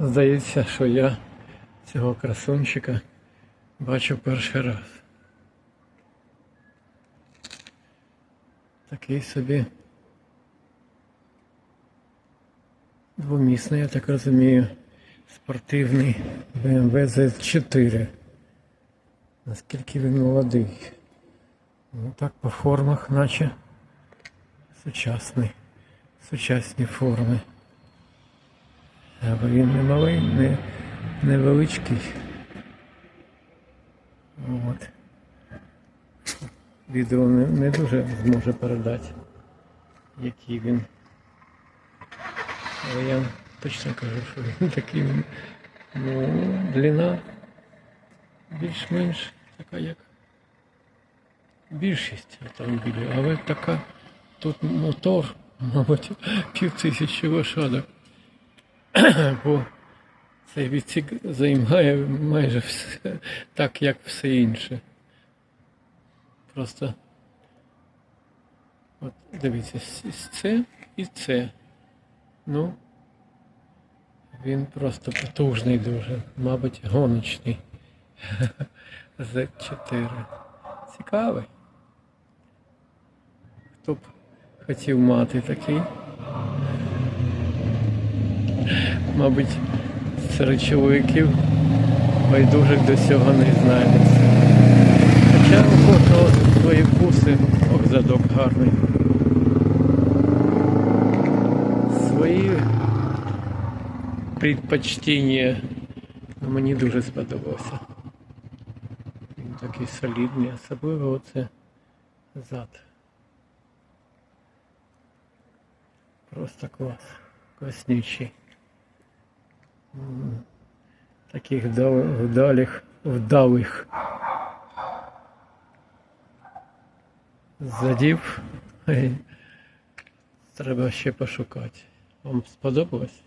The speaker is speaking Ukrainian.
Здається, що я цього красунчика бачу перший раз. Такий собі двомісний, я так розумію, спортивний BMW Z4. Наскільки він молодий. Ну так по формах, наче сучасний. Сучасні форми. Але він не малий, не невеличкий. От. Відео не, не дуже зможе передати, який він. Але я точно кажу, що він такий, ну, длина більш-менш така як більшість автомобілів, але така тут мотор, мабуть, пів тисячі лошадок. Бо цей відсік займає майже все, так, як все інше. Просто от дивіться, це і це. Ну, він просто потужний дуже, мабуть, гоночний. Z4. Цікавий. Хто б хотів мати такий? Мабуть, серед чоловіків байдужих до цього не знайдеться. Хоча у кожного свої вкуси, ох, задок гарний. Свої предпочтення Ну, мені дуже сподобався. Він такий солідний, особливо оце зад. Просто клас. Класнючий. Таких вдалих, вдалих задів. Треба ще пошукати. Вам сподобалось?